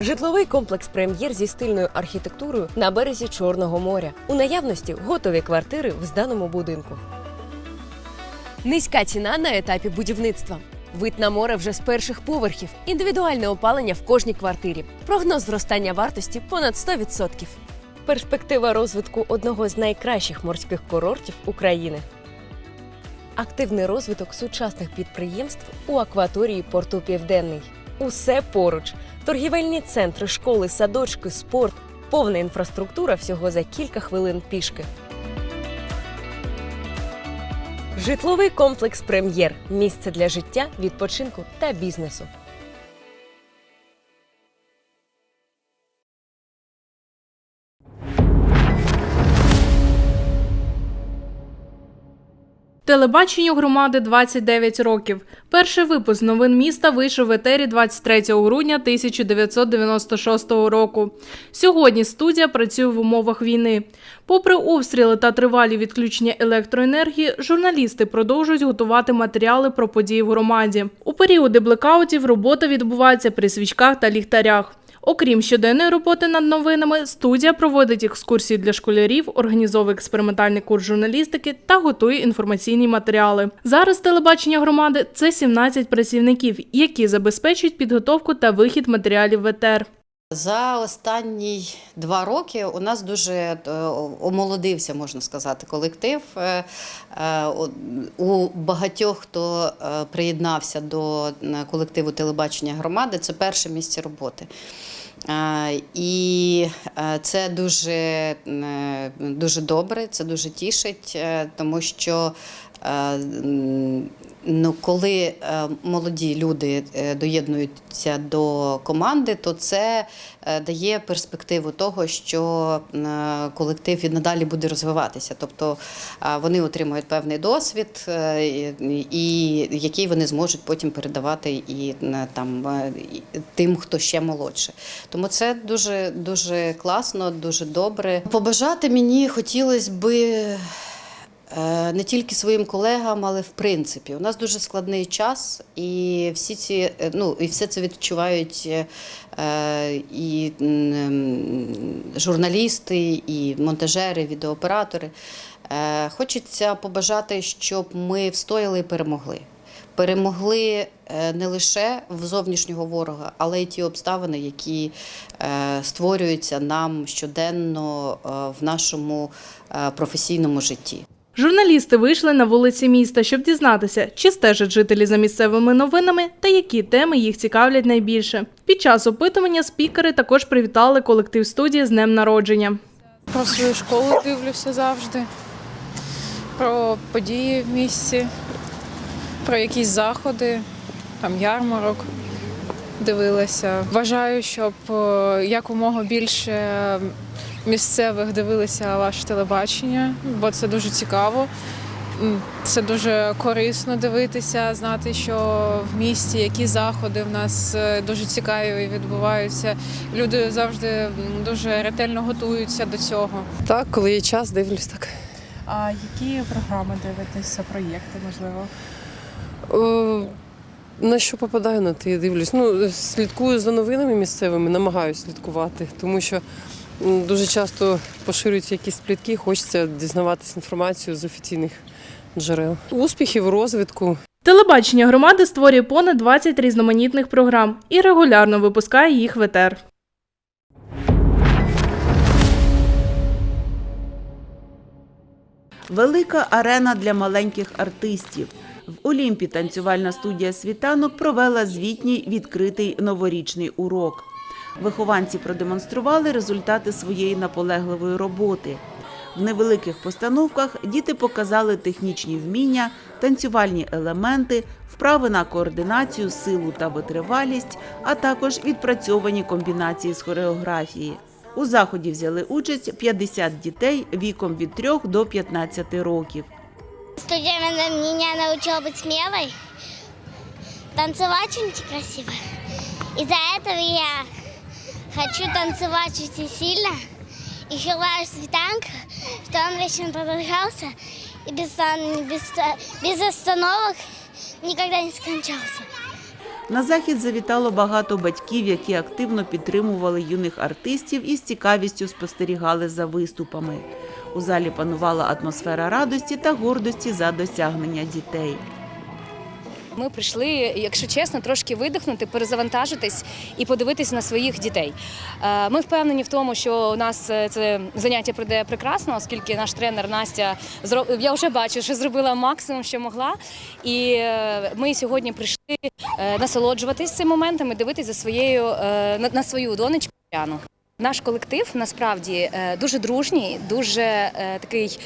Житловий комплекс прем'єр зі стильною архітектурою на березі Чорного моря. У наявності готові квартири в зданому будинку. Низька ціна на етапі будівництва. Вид на море вже з перших поверхів, індивідуальне опалення в кожній квартирі. Прогноз зростання вартості понад 100%. Перспектива розвитку одного з найкращих морських курортів України. Активний розвиток сучасних підприємств у акваторії порту Південний. Усе поруч: торгівельні центри, школи, садочки, спорт, повна інфраструктура всього за кілька хвилин пішки. Житловий комплекс Прем'єр місце для життя, відпочинку та бізнесу. Телебаченню громади 29 років. Перший випуск новин міста вийшов в етері 23 грудня 1996 року. Сьогодні студія працює в умовах війни. Попри обстріли та тривалі відключення електроенергії, журналісти продовжують готувати матеріали про події в громаді. У періоди блекаутів робота відбувається при свічках та ліхтарях. Окрім щоденної роботи над новинами, студія проводить екскурсії для школярів, організовує експериментальний курс журналістики та готує інформаційні матеріали. Зараз телебачення громади це 17 працівників, які забезпечують підготовку та вихід матеріалів в етер. За останні два роки у нас дуже е, омолодився, можна сказати, колектив. Е, е, У багатьох, хто приєднався до колективу телебачення громади, це перше місце роботи. І це дуже, дуже добре, це дуже тішить, тому що ну, коли е, молоді люди е, доєднуються до команди, то це е, дає перспективу того, що е, колектив і надалі буде розвиватися. Тобто е, вони отримують певний досвід, е, і- який вони зможуть потім передавати і е, там е, тим, хто ще молодше. Тому це дуже дуже класно, дуже добре. Побажати мені хотілося би. Е, Не тільки своїм колегам, але в принципі. У нас дуже складний час, і всі ці е, ну і все це відчувають е, і журналісти, і монтажери, відеооператори. Хочеться побажати, щоб ми встояли і перемогли. Перемогли не лише в зовнішнього ворога, але й ті обставини, які створюються нам щоденно в нашому професійному житті. Журналісти вийшли на вулиці міста, щоб дізнатися, чи стежать жителі за місцевими новинами та які теми їх цікавлять найбільше. Під час опитування спікери також привітали колектив студії з днем народження. Про свою школу дивлюся завжди, про події в місті, про якісь заходи, там ярмарок дивилася. Бажаю, щоб е, якомога більше місцевих дивилися ваше телебачення, бо це дуже цікаво. Це дуже корисно дивитися, знати, що в місті які заходи в нас е, дуже цікаві відбуваються. Люди завжди дуже ретельно готуються до цього. Так, коли є час, дивлюсь так. А які програми дивитеся, проєкти, можливо? На що попадаю, на те і дивлюсь. Ну, слідкую за новинами місцевими, намагаюся слідкувати, тому що дуже часто поширюються якісь плітки, хочеться дізнаватися інформацію з офіційних джерел. Успіхів, розвитку. Телебачення громади створює понад 20 різноманітних програм і регулярно випускає їх в етер. Велика арена для маленьких артистів. В Олімпі танцювальна студія світанок провела звітній відкритий новорічний урок. Вихованці продемонстрували результати своєї наполегливої роботи. В невеликих постановках діти показали технічні вміння, танцювальні елементи, вправи на координацію, силу та витривалість, а також відпрацьовані комбінації з хореографії. У заході взяли участь 50 дітей віком від 3 до 15 років. Меня научила быть смелой, танцевать очень красиво. Из-за этого я хочу танцевать очень сильно. И желаю Светанка, что он вечно продолжался и без, без, без остановок никогда не скончался. На захід завітало багато батьків, які активно підтримували юних артистів і з цікавістю спостерігали за виступами. У залі панувала атмосфера радості та гордості за досягнення дітей. Ми прийшли, якщо чесно, трошки видихнути, перезавантажитись і подивитись на своїх дітей. Е, Ми впевнені в тому, що у нас е, це заняття пройде прекрасно, оскільки наш тренер Настя я вже бачу, що зробила максимум, що могла. І е, ми сьогодні прийшли насолоджуватись цим моментом і дивитись за своєю на- свою донечку. Наш колектив насправді дуже дружній, дуже такий.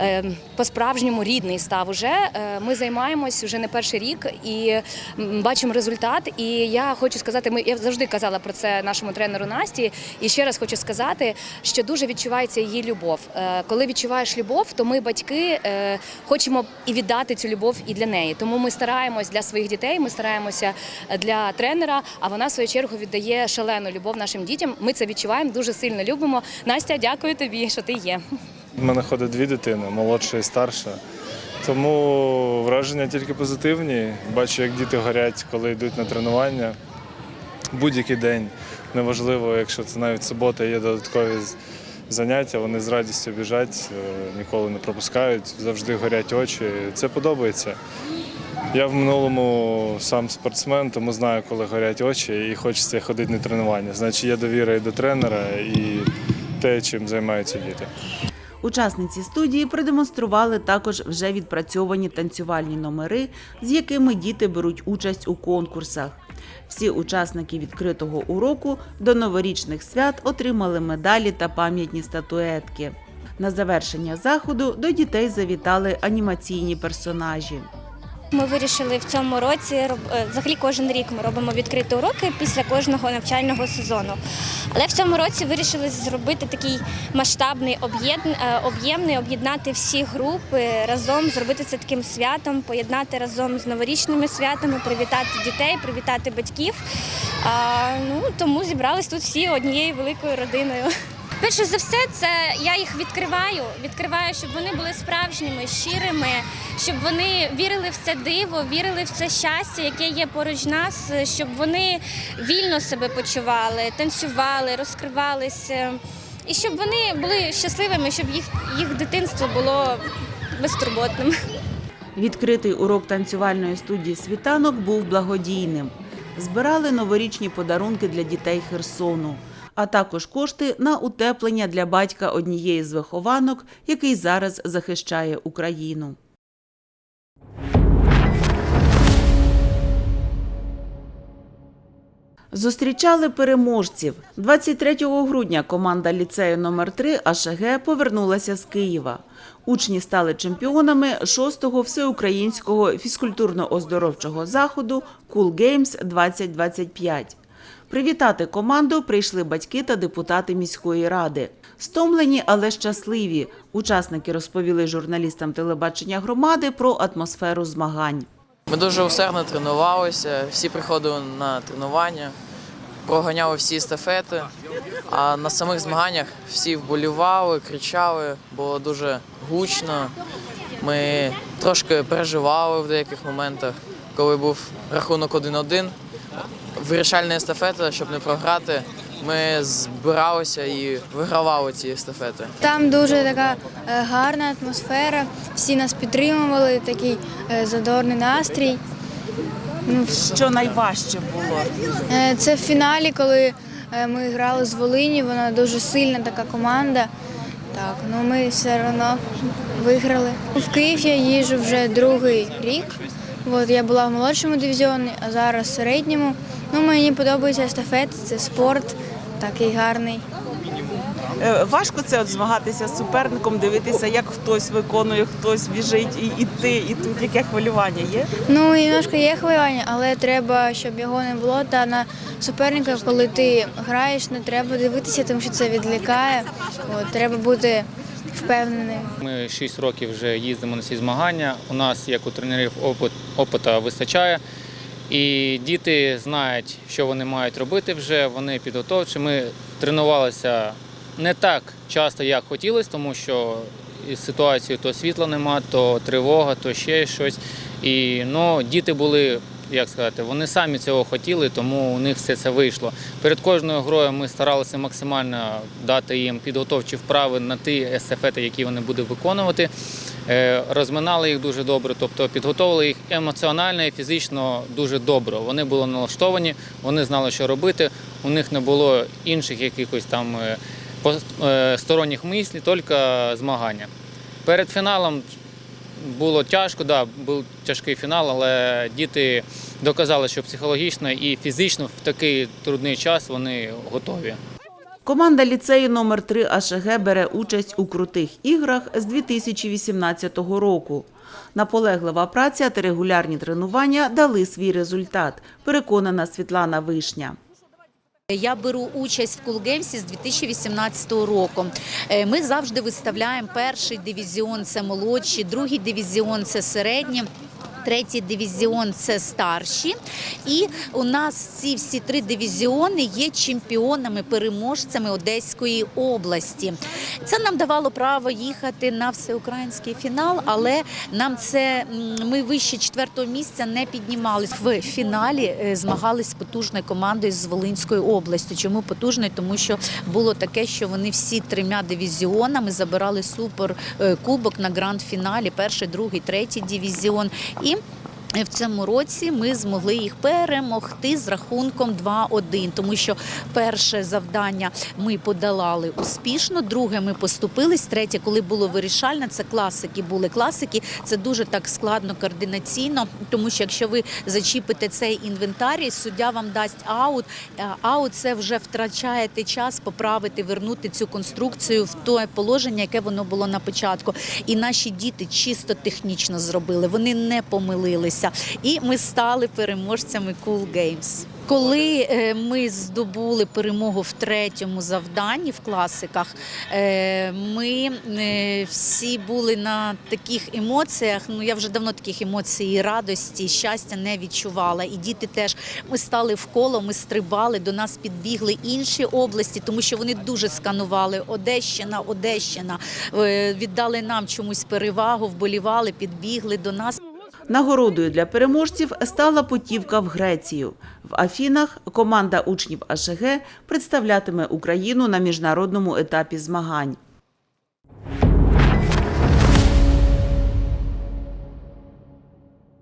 Е, По-справжньому рідний став уже. Е, Ми займаємось вже не перший рік і бачимо результат. І я хочу сказати, ми я завжди казала про це нашому тренеру Насті. І ще раз хочу сказати, що дуже відчувається її любов. Е, Коли відчуваєш любов, то ми, батьки, хочемо і віддати цю любов і для неї. Тому ми стараємось для своїх дітей, ми стараємося для тренера. А вона в свою чергу віддає шалену любов нашим дітям. Ми це відчуваємо, дуже сильно любимо. Настя, дякую тобі, що ти є. У мене ходить дві дитини, молодша і старша. Тому враження тільки позитивні. Бачу, як діти горять, коли йдуть на тренування. Будь-який день. Неважливо, якщо це навіть субота, є додаткові заняття, вони з радістю біжать, е, ніколи не пропускають, завжди горять очі. Це подобається. Я в минулому сам спортсмен, тому знаю, коли горять очі, і хочеться ходити на тренування. Значить, є довіра і до тренера, і те, чим займаються діти. Учасниці студії продемонстрували також вже відпрацьовані танцювальні номери, з якими діти беруть участь у конкурсах. Всі учасники відкритого уроку до новорічних свят отримали медалі та пам'ятні статуетки. На завершення заходу до дітей завітали анімаційні персонажі. Ми вирішили в цьому році е, взагалі кожен рік ми робимо відкриті уроки після кожного навчального сезону. Але в цьому році вирішили зробити такий масштабний е, об'ємний, об'єднати всі групи разом, зробити це таким святом, поєднати разом з новорічними святами, привітати дітей, привітати батьків. А, ну тому зібрались тут всі однією великою родиною. Перше за все, це я їх відкриваю. Відкриваю, щоб вони були справжніми, щирими, щоб вони вірили в це диво, вірили в це щастя, яке є поруч нас, щоб вони вільно себе почували, танцювали, розкривалися, і щоб вони були щасливими, щоб їх, їх дитинство було безтурботним. Відкритий урок танцювальної студії світанок був благодійним. Збирали новорічні подарунки для дітей Херсону, а також кошти на утеплення для батька однієї з вихованок, який зараз захищає Україну. Зустрічали переможців. 23 грудня команда ліцею номер 3 АШГ повернулася з Києва. Учні стали чемпіонами 6-го всеукраїнського фізкультурно-оздоровчого заходу Cool Games 2025. Привітати команду прийшли батьки та депутати міської ради. Стомлені, але щасливі. Учасники розповіли журналістам телебачення громади про атмосферу змагань. Ми дуже усердно тренувалися, всі приходили на тренування, проганяли всі естафети. А на самих змаганнях всі вболівали, кричали, було дуже гучно. Ми трошки переживали в деяких моментах, коли був рахунок 1-1. Вирішальна естафета, щоб не програти. Ми збиралися і вигравали ці естафети. Там дуже така е, гарна атмосфера, всі нас підтримували, такий е, задорний настрій. Ну, Що найважче було? е, Це в фіналі, коли ми грали з Волині, вона дуже сильна така команда. Так, ну ми все одно виграли. В Київ я їжджу вже другий рік. От, я була в молодшому дивізіоні, а зараз в середньому. Ну, мені подобається естафета, це спорт такий гарний. Е, Важко це от змагатися з суперником, дивитися, як хтось виконує, хтось біжить і іти, і тут яке хвилювання є. Ну, немножко є хвилювання, але треба, щоб його не було. Та на суперника, коли ти граєш, не треба дивитися, тому що це відлікає. От, треба бути впевненим. Ми 6 років вже їздимо на ці змагання. У нас, як у тренерів, опит, опита вистачає. І діти знають, що вони мають робити вже, вони підготовчі. Ми тренувалися не так часто, як хотілося, тому що із ситуацією то світла нема, то тривога, то ще щось. І ну, діти були як сказати, вони самі цього хотіли, тому у них все це вийшло. Перед кожною грою ми старалися максимально дати їм підготовчі вправи на ті естафети, які вони будуть виконувати. Е, Розминали їх дуже добре, тобто підготовили їх емоціонально і фізично дуже добре. Вони були налаштовані, вони знали, що робити. У них не було інших якихось там е, е, сторонніх мислів, тільки змагання. Перед фіналом було тяжко, да, був тяжкий фінал, але діти доказали, що психологічно і фізично в такий трудний час вони готові. Команда ліцею номер 3 АШГ бере участь у крутих іграх з 2018 року. Наполеглива праця та регулярні тренування дали свій результат, переконана Світлана Вишня. Я беру участь в Кулгеймсі з 2018 року. Е, Ми завжди виставляємо перший дивізіон це молодші, другий дивізіон це середні. Третій дивізіон це старші, і у нас ці всі три дивізіони є чемпіонами, переможцями Одеської області. Це нам давало право їхати на всеукраїнський фінал, але нам це ми вище четвертого місця не піднімались. В фіналі е, змагались з потужною командою з Волинської області. Чому потужною? Тому що було таке, що вони всі трьома дивізіонами забирали супер е, на гранд-фіналі, перший, другий, третій дивізіон. І ചെയ്യും в цьому році ми змогли їх перемогти з рахунком 2-1, тому що перше завдання ми подолали успішно, друге ми поступились, третє, коли було вирішальне, це класики були. Класики це дуже так складно координаційно, тому що якщо ви зачіпите цей інвентарій, суддя вам дасть аут. Е, Аут це вже втрачаєте час поправити, вернути цю конструкцію в те положення, яке воно було на початку. І наші діти чисто технічно зробили, вони не помилилися. І ми стали переможцями Cool Games. Коли е, ми здобули перемогу в третьому завданні в класиках, е, ми е, всі були на таких емоціях. Ну я вже давно таких емоцій радості, щастя не відчувала. І діти теж ми стали коло, ми стрибали. До нас підбігли інші області, тому що вони дуже сканували Одещина, Одещина. Віддали нам чомусь перевагу, вболівали, підбігли до нас. Нагородою для переможців стала путівка в Грецію. В Афінах команда учнів АШГ представлятиме Україну на міжнародному етапі змагань.